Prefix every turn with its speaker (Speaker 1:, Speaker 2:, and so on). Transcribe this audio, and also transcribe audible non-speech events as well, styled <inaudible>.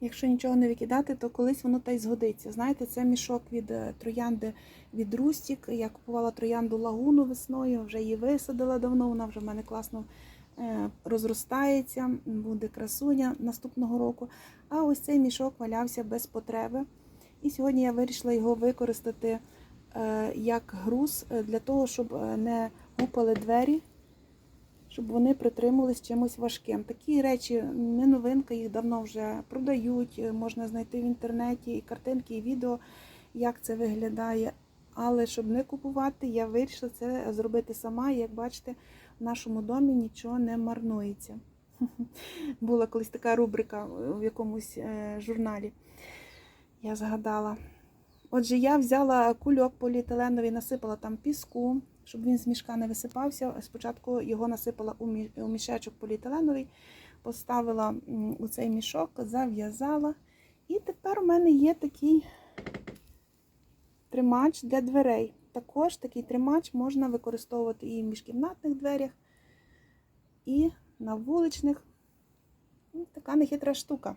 Speaker 1: Якщо нічого не викидати, то колись воно та й згодиться. Знаєте, це мішок від е, троянди від Рустік. Я купувала троянду лагуну весною, вже її висадила давно, вона вже в мене класно е, розростається, буде красуня наступного року. А ось цей мішок валявся без потреби. І сьогодні я вирішила його використати е, як груз для того, щоб не гупали двері, щоб вони притримувались чимось важким. Такі речі не новинка, їх давно вже продають, е, можна знайти в інтернеті і картинки, і відео, як це виглядає. Але щоб не купувати, я вирішила це зробити сама. І як бачите, в нашому домі нічого не марнується. <laughs> Була колись така рубрика в якомусь е, журналі. Я згадала. Отже, я взяла кульок поліетиленовий, насипала там піску, щоб він з мішка не висипався. Спочатку його насипала у мішечок поліетиленовий, поставила у цей мішок, зав'язала. І тепер у мене є такий тримач для дверей. Також такий тримач можна використовувати і в міжкімнатних дверях, і на вуличних. Ну, Така нехитра штука.